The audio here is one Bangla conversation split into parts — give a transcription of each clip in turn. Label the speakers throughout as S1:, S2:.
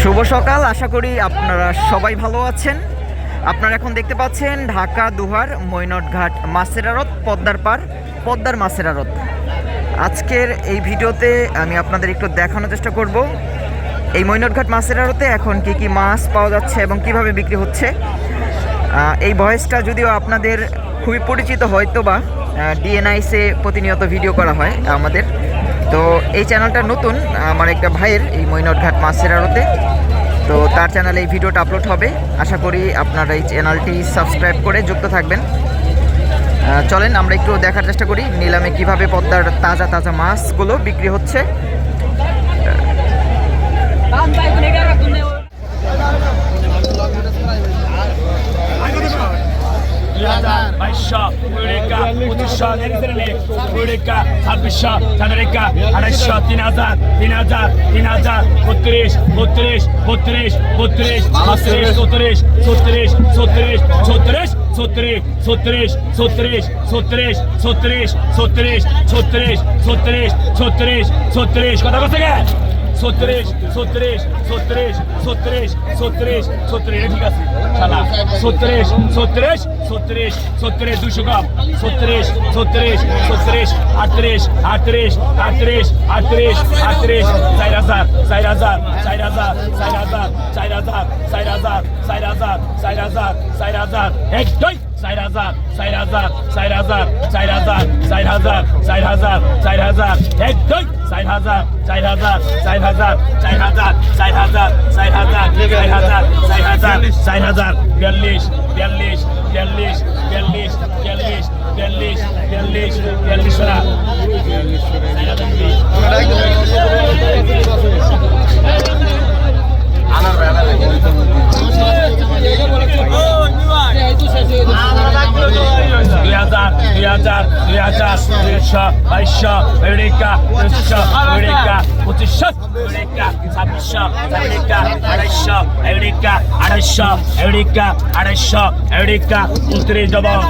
S1: শুভ সকাল, আশা করি আপনারা সবাই ভালো আছেন। আপনারা এখন দেখতে পাচ্ছেন ঢাকা, দুহার, মৈনটঘাট, মাছের আড়ত, পদ্মার পার পদ্মার মাছের আড়ত। আজকের এই ভিডিওতে আমি আপনাদের একটু দেখানোর চেষ্টা করব। এই মৈনটঘাট মাছের আড়তে এখন কি কি মাছ পাওয়া যাচ্ছে এবং কীভাবে বিক্রি হচ্ছে? এই ভয়েসটা যদিও আপনাদের খুবই পরিচিত হয়তো বা ডিএনআইসে প্রতিনিয়ত ভিডিও করা হয় আমাদের। তো এই চ্যানেলটা নতুন, আমার একটা ভাইয়ের, এই মৈনটঘাট মাছের আড়তে। তো তার চ্যানেলে এই ভিডিওটা আপলোড হবে। আশা করি আপনারা এই চ্যানেলটি সাবস্ক্রাইব করে যুক্ত থাকবেন। চলেন, আমরা একটু দেখার চেষ্টা করি নিলামে কীভাবে পদ্মার তাজা তাজা মাছগুলো বিক্রি হচ্ছে।
S2: বাইশশো কুড়িকা পঁচিশশো কুড়িকা ছাব্বিশশো সাতারিকা আড়াইশো তিন হাজার তিন হাজার তিন হাজার বত্রিশ বত্রিশ বত্রিশ বত্রিশ ছত্রিশ ছত্রিশ ছত্রিশ ছত্রিশ ছত্রিশ ছত্রিশ ছত্রিশ ছত্রিশ ছত্রিশ ছত্রিশ ছত্রিশ ছত্রিশ ছত্রিশ ছত্রিশ কথা গে ছত্রিশ ছত্রিশ ছত্রিশ ছত্রিশ ছত্রিশ ছত্রিশ ঠিক আছে শালা ছত্রিশ ছত্রিশ ছত্রিশ ছত্রিশ দুশো কম ছত্রিশ ছত্রিশ ছত্রিশ আটত্রিশ আটত্রিশ আটত্রিশ আটত্রিশ আটত্রিশ চার হাজার চার হাজার চার হাজার চার হাজার চার হাজার চার হাজার চার হাজার চার হাজার চার হাজার এক দুই চার হাজার চার হাজার চার হাজার চার হাজার চার হাজার চার হাজার চার হাজার এক দুই চার হাজার চার হাজার চার হাজার চার হাজার চার হাজার, চার হাজার চার হাজার চার হাজার চার হাজার, বিয়াল্লিশ বিয়াল্লিশ বিয়াল্লিশ বিয়াল্লিশ বিয়াল্লিশ বিয়াল্লিশ বিয়াল্লিশ বিয়াল্লিশ সোনা চার দুই হাজার দুই হাজার দুই হাজার, দুইশো, বাইশশো আমেরিকা তেইশশো আমেরিকা পঁচিশশো আমেরিকা ছাব্বিশশো আমেরিকা আড়াইশো আমেরিকা আড়াইশো আমেরিকা আড়াইশো আমেরিকা উনত্রিশ ডবল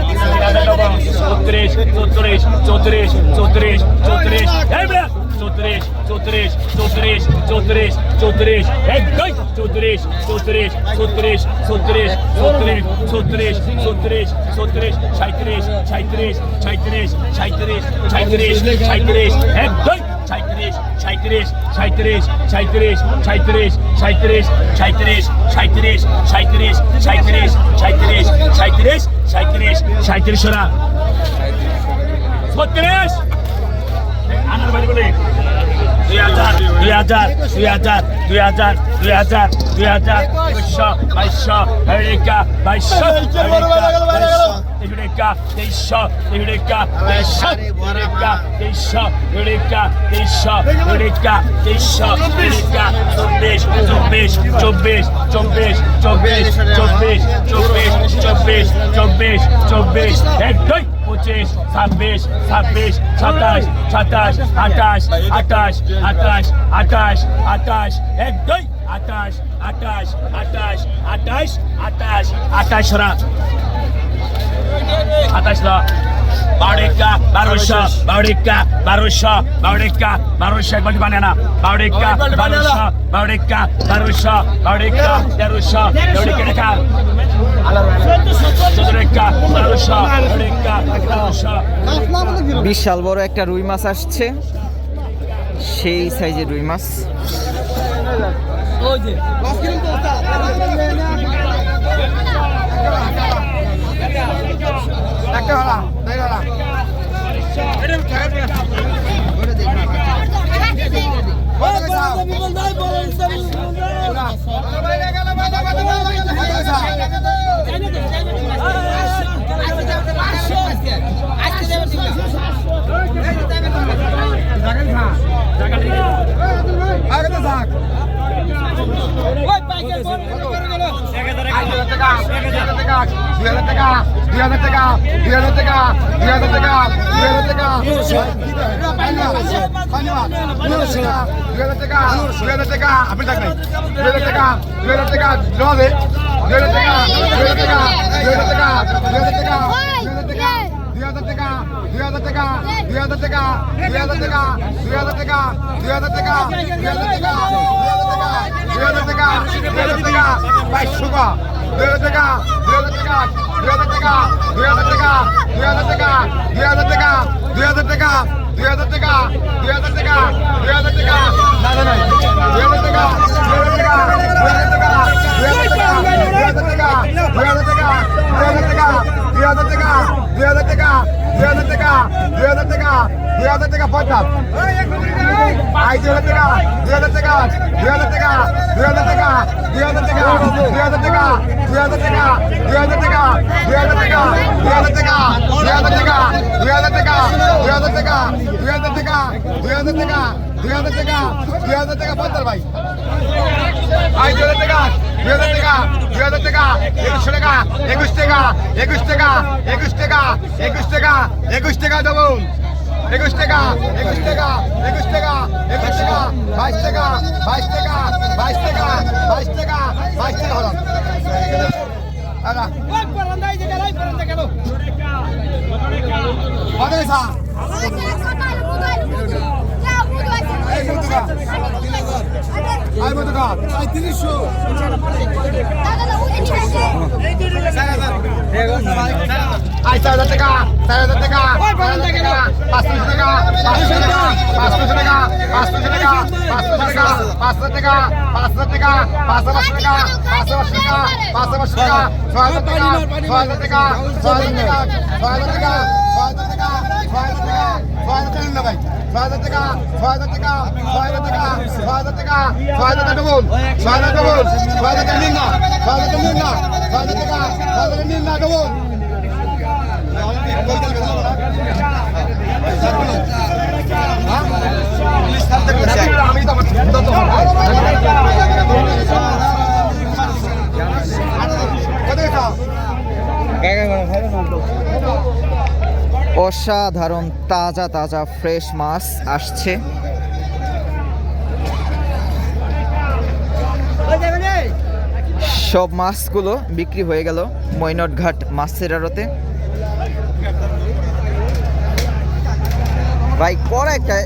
S2: ডবল চৌত্রিশ চৌত্রিশ চৌত্রিশ চৌত্রিশ চৌত্রিশ চৌত্রিশ চৌত্রিশ চৌত্রিশ চৌত্রিশ এক দুই চৌত্রিশ চৌত্রিশ চৌত্রিশ চৌত্রিশ চৌত্রিশ চৌত্রিশ চৌত্রিশ চৌত্রিশ সাঁত্রিশ সাঁত্রিশ সাঁত্রিশ সাঁত্রিশ সাঁত্রিশ সাঁত্রিশ এক দুই সাঁত্রিশ সাঁত্রিশ সাঁত্রিশ সাঁত্রিশ সাঁত্রিশ সাঁত্রিশ সাঁত্রিশ সাঁত্রিশ সাঁত্রিশ সাঁত্রিশ সাঁত্রিশ সাঁত্রিশ সাঁত্রিশ সাঁত্রিশ ওরা ছত্রিশ আনার বাড়ি বলে দুই হাজার দুই হাজার দুই হাজার দুই হাজার দুই হাজার দুই হাজার বাইশশো বাইশশো আমেরিকা বাইশশো আমেরিকা তেইশশো আমেরিকা তেইশশো আমেরিকা তেইশশো আমেরিকা তেইশশো আমেরিকা তেইশশো আমেরিকা চব্বিশ চব্বিশ চব্বিশ চব্বিশ চব্বিশ চব্বিশ চব্বিশ চব্বিশ চব্বিশ চব্বিশ এক দুই পঁচিশ ছাব্বিশ ছাব্বিশ সাতাশ সাতাশ আঠাশ আঠাশ আঠাশ আঠাশ আঠাশ এক দুই আঠাশ আঠাশ আঠাশ আঠাশ আঠাশ আঠাশ আঠাশ রাত বাউরিকা বারোশো বাউরিকা বারোশো বাউরিকা বারোশো একবার বানে না বাউরিকা বারোশো বাউরিকা বারোশো বাউরিকা তেরোশো বাউরিকা রেখা
S1: বিশাল বড় একটা রুই মাছ আসছে। সেই সাইজের রুই মাছ।
S3: একটা হলা দুই হলা। আরে তো টাকা 1000 টাকা টাকা। দুই হাজার টাকা দুই হাজার টাকা দুই হাজার টাকা দুই হাজার টাকা দুই হাজার টাকা দুই হাজার টাকা আপনি থাকবেন দুই হাজার টাকা দুই হাজার টাকা দে দুই হাজার টাকা দুই হাজার টাকা দুই হাজার টাকা দুই হাজার টাকা দুই হাজার টাকা দুই হাজার টাকা দুই হাজার টাকা দুই হাজার টাকা দুই হাজার টাকা দুই হাজার টাকা দুই হাজার টাকা দুই হাজার টাকা দুই হাজার টাকা দুই হাজার টাকা বাইশশো টাকা দুই হাজার টাকা দুই হাজার টাকা টাকা দুই হাজার টাকা দুই হাজার টাকা দুই হাজার টাকা দুই হাজার টাকা দুই হাজার টাকা দুই হাজার টাকা দুই হাজার টাকা না না দুই হাজার টাকা দুই হাজার টাকা দুই হাজার টাকা দুই হাজার টাকা দুই হাজার টাকা দুই হাজার টাকা দুই হাজার টাকা দুই হাজার টাকা দুই হাজার টাকা দুই হাজার টাকা দুই হাজার টাকা দুই হাজার টাকা দুই হাজার টাকা দুই হাজার টাকা দুই হাজার টাকা দুই হাজার টাকা দুই হাজার টাকা দুই হাজার টাকা দুই হাজার টাকা দুই হাজার টাকা দুই হাজার টাকা দুই হাজার টাকা দুই হাজার টাকা পঞ্চাশ ভাই আই দুই হাজার টাকা দুই হাজার টাকা দুই হাজার টাকা একুশশো টাকা একুশ টাকা একুশ টাকা একুশ টাকা একুশ টাকা একুশ টাকা দেবো একুশ টাকা একুশ টাকা একুশ টাকা একুশ টাকা বাইশ টাকা বাইশ টাকা বাইশ টাকা বাইশ টাকা বাইশ টাকা হলো দাদা। আই চার হাজার টাকা চার হাজার টাকা হাজার টাকা পাঁচশো টাকা পাঁচশো টাকা পাঁচশো টাকা পাঁচশো টাকা পাঁচশো টাকা পাঁচশো টাকা পাঁচশো টাকা পাঁচশো টাকা পাঁচশো পাঁচশো টাকা ছয় হাজার টাকা ছয় হাজার টাকা ছয় হাজার টাকা ছয় হাজার টাকা ছয় হাজার টাকা ছয় হাজার টাকা ছয় হাজার টাকা ভাই ছয় হাজার টাকা ছয় হাজার টাকা ছয় হাজার টাকা ছয় হাজার টাকা ছয় হাজার টাকা ডবল ছয় হাজার ডবল ছয় হাজার টাকা নিন না ছয় হাজার টাকা নিন না ছয় হাজার টাকা ছয় হাজার নিন না ডবল আমি তো
S1: অসাধারণ তাজা তাজা ফ্রেশ মাছ আসছে। সব মাছগুলো বিক্রি হয়ে গেল মৈনট ঘাট মাছের আড়তে। ভাই কড়া একটা